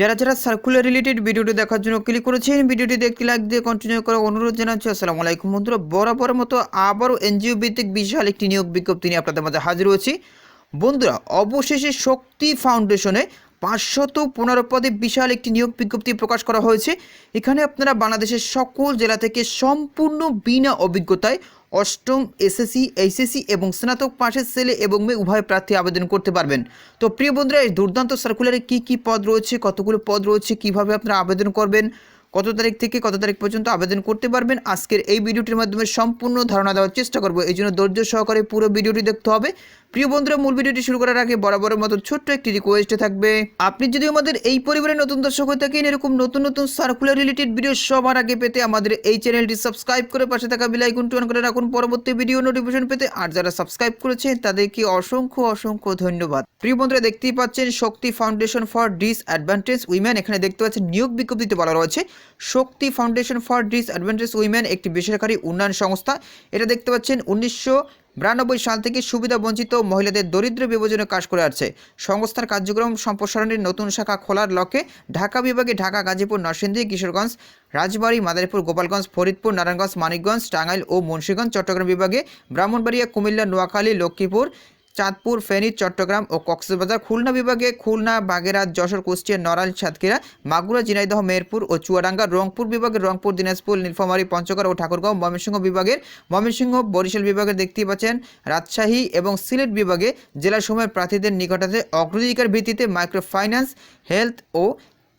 যারা যারা circular related ভিডিওটি দেখার জন্য ক্লিক করেছেন, ভিডিওটি দেখতে লাইক দিয়ে কন্টিনিউ করার অনুরোধ জানাচ্ছি। আসসালামু আলাইকুম বন্ধুরা বরাবর মতো আবারও এনজিও ভিত্তিক বিশাল একটি নিয়োগ বিজ্ঞপ্তি নিয়ে আপনাদের মাঝে হাজির হয়েছি। বন্ধুরা, অবশেষে শক্তি ফাউন্ডেশনে পাঁচশত পনেরো পদে বিশাল একটি নিয়োগ বিজ্ঞপ্তি প্রকাশ করা হয়েছে। এখানে আপনারা বাংলাদেশের সকল জেলা থেকে সম্পূর্ণ বিনা অভিজ্ঞতায় অষ্টম এসএসসি, এইচএসসি এবং স্নাতক পাশের ছেলে এবং মেয়ে উভয় প্রার্থী আবেদন করতে পারবেন। তো প্রিয় বন্ধুরা, এই দুর্দান্ত সার্কুলারে কি কি পদ রয়েছে, কতগুলো পদ রয়েছে, কীভাবে আপনারা আবেদন করবেন, কত তারিখ থেকে কত তারিখ পর্যন্ত আবেদন করতে পারবেন, আজকের এই ভিডিওটির মাধ্যমে সম্পূর্ণ ধারণা দেওয়ার চেষ্টা করব। এই জন্য ধৈর্য সহকারে পুরো ভিডিওটি দেখতে হবে। প্রিয় বন্ধুরা, মূল ভিডিওটি শুরু করার আগে বরাবরের মতো ছোট্ট একটি রিকোয়েস্ট থাকবে। আপনি যদি আমাদের এই পরিবারের নতুন দর্শক হয়ে থাকেন, এরকম নতুন নতুন সার্কুলার রিলেটেড ভিডিও সবার আগে পেতে আমাদের এই চ্যানেলটি সাবস্ক্রাইব করে পাশে থাকা বেল আইকনটি অন করে রাখুন। পরবর্তী ভিডিও নোটিফিকেশন পেতে আর যারা সাবস্ক্রাইব করেছেন, তাদেরকে অসংখ্য অসংখ্য ধন্যবাদ। প্রিয় বন্ধুরা, দেখতেই পাচ্ছেন Shakti foundation for disadvantage women এখানে দেখতে পাচ্ছেন নিয়োগ বিজ্ঞপ্তিতে বলা রয়েছে, Shakti foundation for disadvantage women একটি বেসরকারি উন্নয়ন সংস্থা। এটা দেখতে পাচ্ছেন উনিশশো বিরানব্বই সাল থেকে সুবিধা বঞ্চিত মহিলাদের দরিদ্র বিভাজনে কাজ করে আসছে। সংস্থার কার্যক্রম সম্প্রসারণের নতুন শাখা খোলার লক্ষ্যে ঢাকা বিভাগে ঢাকা, গাজীপুর, নরসিংদী, কিশোরগঞ্জ, রাজবাড়ী, মাদারীপুর, গোপালগঞ্জ, ফরিদপুর, নারায়ণগঞ্জ, মানিকগঞ্জ, টাঙ্গাইল ও মুন্সীগঞ্জ, চট্টগ্রাম বিভাগে ব্রাহ্মণবাড়িয়া, কুমিল্লা, নোয়াখালী, লক্ষ্মীপুর চাঁদপুর, ফেনী, চট্টগ্রাম ও কক্সবাজার খুলনা বিভাগে খুলনা, বাগেরহাট, যশোর, কুষ্টিয়া, নড়াইল, সাতক্ষীরা, মাগুরা, ঝিনাইদহ, মেহেরপুর ও চুয়াডাঙ্গা, রংপুর বিভাগের রংপুর, দিনাজপুর, নীলফামারী, পঞ্চগড় ও ঠাকুরগাঁও, ময়মনসিংহ বিভাগের ময়মনসিংহ, বরিশাল বিভাগের দেখতেই পাচ্ছেন রাজশাহী এবং সিলেট বিভাগে জেলাসমূহের প্রার্থীদের নিকটাতে অগ্রাধিকার ভিত্তিতে মাইক্রো ফাইন্যান্স হেলথ ও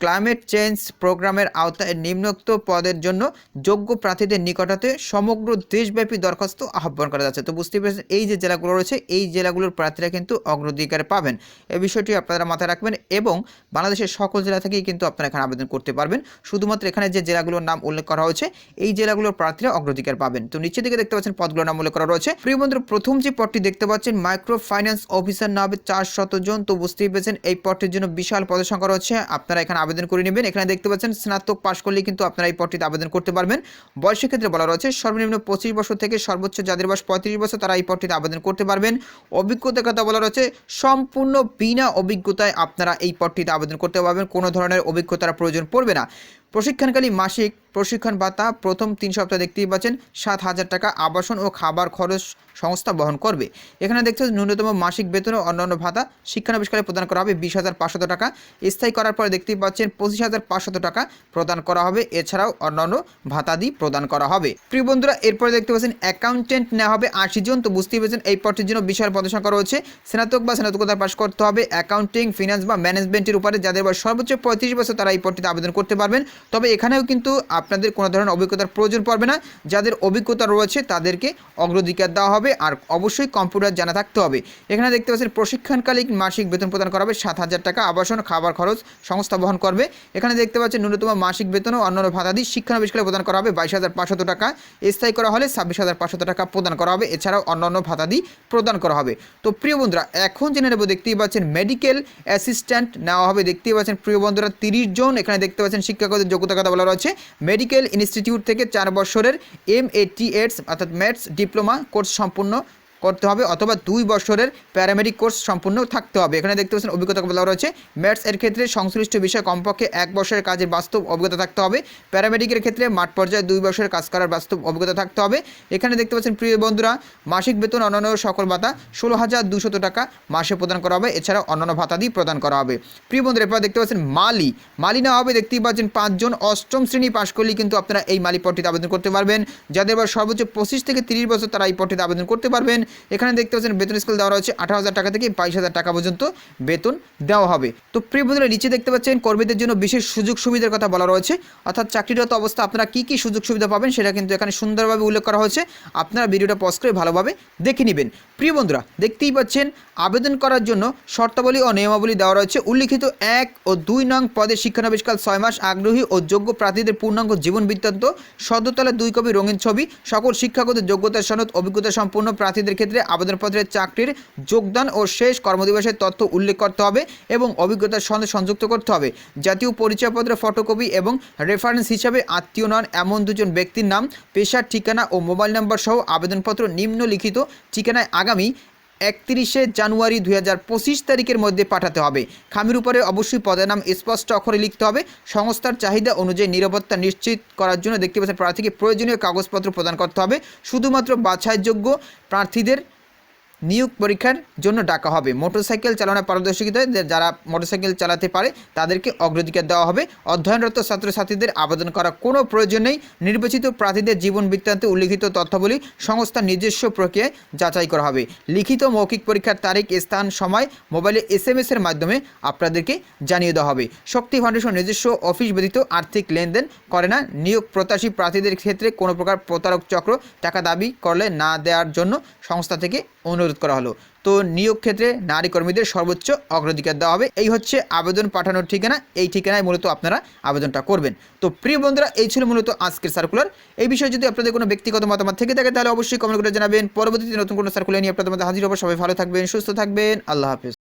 ক্লাইমেট চেঞ্জ প্রোগ্রামের আওতায় নিম্নোক্ত পদের জন্য যোগ্য প্রার্থীদের নিকটাতে সমগ্র দেশব্যাপী দরখাস্ত আহ্বান করা যাচ্ছে। তো বুঝতেই পেরেছেন, এই যে জেলাগুলো রয়েছে, এই জেলাগুলোর প্রার্থীরা কিন্তু অগ্রাধিকার পাবেন। এই বিষয়টি আপনারা মাথায় রাখবেন এবং বাংলাদেশের সকল জেলা থেকেই কিন্তু আপনারা এখানে আবেদন করতে পারবেন। শুধুমাত্র এখানে যে জেলাগুলোর নাম উল্লেখ করা হয়েছে, এই জেলাগুলোর প্রার্থীরা অগ্রাধিকার পাবেন। তো নিচের দিকে দেখতে পাচ্ছেন, পদগুলোর নাম উল্লেখ করা রয়েছে। প্রিয় বন্ধুরা প্রথম যে পদটি দেখতে পাচ্ছেন, মাইক্রো ফাইন্যান্স অফিসার না হবে চার শত জন। তো বুঝতেই পেরেছেন, এই পদটির জন্য বিশাল পদের সংখ্যা রয়েছে। আপনারা এখানে আবেদন করে নেবেন। এখানে দেখতে পাচ্ছেন, স্নাতক পাশ করলেই কিন্তু আপনারা এই পদটিতে আবেদন করতে পারবেন। বয়সের ক্ষেত্রে বলা রয়েছে, সর্বনিম্ন পঁচিশ বছর থেকে সর্বোচ্চ যাদের বয়স পঁয়ত্রিশ বছর, তারা এই পদটিতে আবেদন করতে পারবেন। অভিজ্ঞতার কথা বলা রয়েছে, সম্পূর্ণ বিনা অভিজ্ঞতায় আপনারা এই পদটিতে আবেদন করতে পারবেন। কোনো ধরনের অভিজ্ঞতার প্রয়োজন পড়বে না। প্রশিক্ষণকালী মাসিক প্রশিক্ষণ ভাতা প্রথম তিন সপ্তাহ দেখতেই পাচ্ছেন সাত হাজার টাকা আবাসন ও খাবার খরচ সংস্থা বহন করবে। এখানে দেখতে ন্যূনতম মাসিক বেতন ও অন্যান্য ভাতা শিক্ষানবিষ্কারে প্রদান করা হবে বিশ হাজার পাঁচশত টাকা। স্থায়ী করার পরে দেখতেই পাচ্ছেন পঁচিশ হাজার পাঁচশত টাকা প্রদান করা হবে। এছাড়াও অন্যান্য ভাতাদি প্রদান করা হবে। প্রিয় বন্ধুরা, এরপরে দেখতে পাচ্ছেন অ্যাকাউন্টেন্ট নেওয়া হবে আশি জন। তো বুঝতেই পেরেছেন এই পদটির জন্য বিশাল পদসংখ্যা রয়েছে। স্নাতক বা স্নাতকোত্তর পাশ করতে হবে। অ্যাকাউন্টিং ফিনান্স বা ম্যানেজমেন্টের উপরে যাদের বয়স সর্বোচ্চ পঁয়ত্রিশ বছর তারা এই পদটিতে আবেদন করতে পারবেন। তবে এখানেও কিন্তু আপনাদের কোনো ধরনের অভিজ্ঞতার প্রয়োজন পড়বে না। যাদের অভিজ্ঞতা রয়েছে তাদেরকে অগ্রাধিকার দেওয়া হবে আর অবশ্যই কম্পিউটার জানা থাকতে হবে। এখানে দেখতে পাচ্ছেন প্রশিক্ষণকালীন মাসিক বেতন প্রদান করা হবে সাত হাজার টাকা। আবাসন, খাবার খরচ সংস্থা বহন করবে। এখানে দেখতে পাচ্ছেন ন্যূনতম মাসিক বেতন ও অন্যান্য ভাতা ভাতাদি শিক্ষানবিষ্কারে প্রদান করা হবে বাইশ হাজার পাঁচশত টাকা। স্থায়ী করা হলে ছাব্বিশ হাজার পাঁচশত টাকা প্রদান করা হবে। এছাড়াও অন্যান্য ভাতা ভাতাদি প্রদান করা হবে। তো প্রিয় বন্ধুরা, এখন জেনে নেব দেখতেই পাচ্ছেন মেডিকেল অ্যাসিস্ট্যান্ট নেওয়া হবে। দেখতেই পাচ্ছেন প্রিয় বন্ধুরা, তিরিশ জন। এখানে দেখতে পাচ্ছেন শিক্ষাগত যোগ্যতা কথা বলা রয়েছে। মেডিকেল ইনস্টিটিউট থেকে চার বছরের এম এ টি এডস, অর্থাৎ ম্যাথস, ডিপ্লোমা কোর্স সম্পূর্ণ করতে হবে অথবা দুই বছরের প্যারামেডিক কোর্স সম্পূর্ণ থাকতে হবে। এখানে দেখতে পাচ্ছেন অভিজ্ঞতা বলা রয়েছে। ম্যাথস এর ক্ষেত্রে সংশ্লিষ্ট বিষয়ে কমপক্ষে এক বছরের কাজের বাস্তব অভিজ্ঞতা থাকতে হবে। প্যারামেডিকের ক্ষেত্রে মাঠ পর্যায়ে দুই বছরের কাজ করার বাস্তব অভিজ্ঞতা থাকতে হবে। এখানে দেখতে পাচ্ছেন, প্রিয় বন্ধুরা, মাসিক বেতন অন্যান্য সকল ভাতা ষোলো হাজার দুশত টাকা মাসে প্রদান করা হবে। এছাড়া অন্যান্য ভাতা দিয়ে প্রদান করা হবে। প্রিয় বন্ধুরা, এরপর দেখতে পাচ্ছেন মালি। মালি না হবে, দেখতেই পাচ্ছেন পাঁচজন অষ্টম শ্রেণি পাশ করলেই কিন্তু আপনারা এই মালি পদটিতে আবেদন করতে পারবেন। যাদের বয়স সর্বোচ্চ পঁচিশ থেকে তিরিশ বছর তারা এই পদটিতে আবেদন করতে পারবেন। এখানে দেখতে পাচ্ছেন বেতন স্কেল দেওয়া রয়েছে আঠারো হাজার টাকা থেকে বাইশ হাজার টাকা পর্যন্ত বেতন দেওয়া হবে। তো প্রিয় বন্ধুরা, নিচে দেখতে পাচ্ছেন কর্মীদের জন্য বিশেষ সুযোগ সুবিধার কথা বলা রয়েছে। অর্থাৎ চাকরিরত অবস্থা, আপনারা কী কী সুযোগ সুবিধা পাবেন সেটা কিন্তু এখানে সুন্দরভাবে উল্লেখ করা হয়েছে। আপনারা ভিডিওটা পজ করে ভালোভাবে দেখে নেবেন। প্রিয় বন্ধুরা, দেখতেই পাচ্ছেন আবেদন করার জন্য শর্তাবলী ও নিয়মাবলী দেওয়া রয়েছে। উল্লিখিত এক ও দুই নং পদে শিক্ষানবিষ্কাল ছয় মাস, আগ্রহী ও যোগ্য প্রার্থীদের পূর্ণাঙ্গ জীবন বৃত্তান্ত, সদ্যতলা দুই কপি রঙিন ছবি, সকল শিক্ষাগত যোগ্যতা সনদ, অভিজ্ঞতা সম্পূর্ণ প্রার্থীদের ক্ষেত্রে আবেদনপত্রের চাকরির যোগদান ও শেষ কর্মদিবসের তথ্য উল্লেখ করতে হবে এবং অভিজ্ঞতার সঙ্গে সংযুক্ত করতে হবে। জাতীয় পরিচয়পত্র ফটোকপি এবং রেফারেন্স হিসাবে আত্মীয় নন এমন দুজন ব্যক্তির নাম, পেশার ঠিকানা ও মোবাইল নম্বর সহ আবেদনপত্র নিম্নলিখিত ঠিকানায় আগামী একত্রিশে জানুয়ারি দুই হাজার পঁচিশ তারিখের মধ্যে পাঠাতে হবে। খামির উপরে অবশ্যই পদের নাম স্পষ্ট অক্ষরে লিখতে হবে। সংস্থার চাহিদা অনুযায়ী নিরাপত্তা নিশ্চিত করার জন্য দেখতে পাচ্ছেন প্রার্থীকে প্রয়োজনীয় কাগজপত্র প্রদান করতে হবে। শুধুমাত্র বাছাইযোগ্য প্রার্থীদের নিয়োগ পরীক্ষার জন্য ডাকা হবে। মোটরসাইকেল চালানোর পারদর্শিতা যারা মোটরসাইকেল চালাতে পারে, তাদেরকে অগ্রাধিকার দেওয়া হবে। অধ্যয়নরত ছাত্রছাত্রীদের আবেদন করা কোনো প্রয়োজন নেই। নির্বাচিত প্রার্থীদের জীবন বৃত্তান্তে উল্লিখিত তথ্যাবলী সংস্থার নিজস্ব প্রক্রিয়ায় যাচাই করা হবে। লিখিত মৌখিক পরীক্ষার তারিখ, স্থান, সময়, মোবাইলে এস এম এর মাধ্যমে আপনাদেরকে জানিয়ে দেওয়া হবে। শক্তি ফাউন্ডেশন নিজস্ব অফিস ব্যতীত আর্থিক লেনদেন করে না। নিয়োগ প্রত্যাশী প্রার্থীদের ক্ষেত্রে কোনো প্রকার প্রতারক চক্র টাকা দাবি করলে না দেওয়ার জন্য সংস্থা থেকে অনুরোধ করা হলো। তো নিয়োগ ক্ষেত্রে নারী কর্মীদের সর্বোচ্চ অগ্রাধিকার দেওয়া হবে। এই হচ্ছে আবেদন পাঠানোর ঠিকানা। এই ঠিকানায় মূলত আপনারা আবেদনটা করবেন। তো প্রিয় বন্ধুরা, এই ছিল মূলত আজকের সার্কুলার এই বিষয়ে যদি আপনাদের কোনো ব্যক্তিগত মতামত থেকে থাকে, তাহলে অবশ্যই কমেন্ট করে জানাবেন। পরবর্তীতে নতুন কোনো সার্কুলার নিয়ে আপনাদের মধ্যে হাজির হব। সবাই ভালো থাকবেন, সুস্থ থাকবেন। আল্লাহ হাফেজ।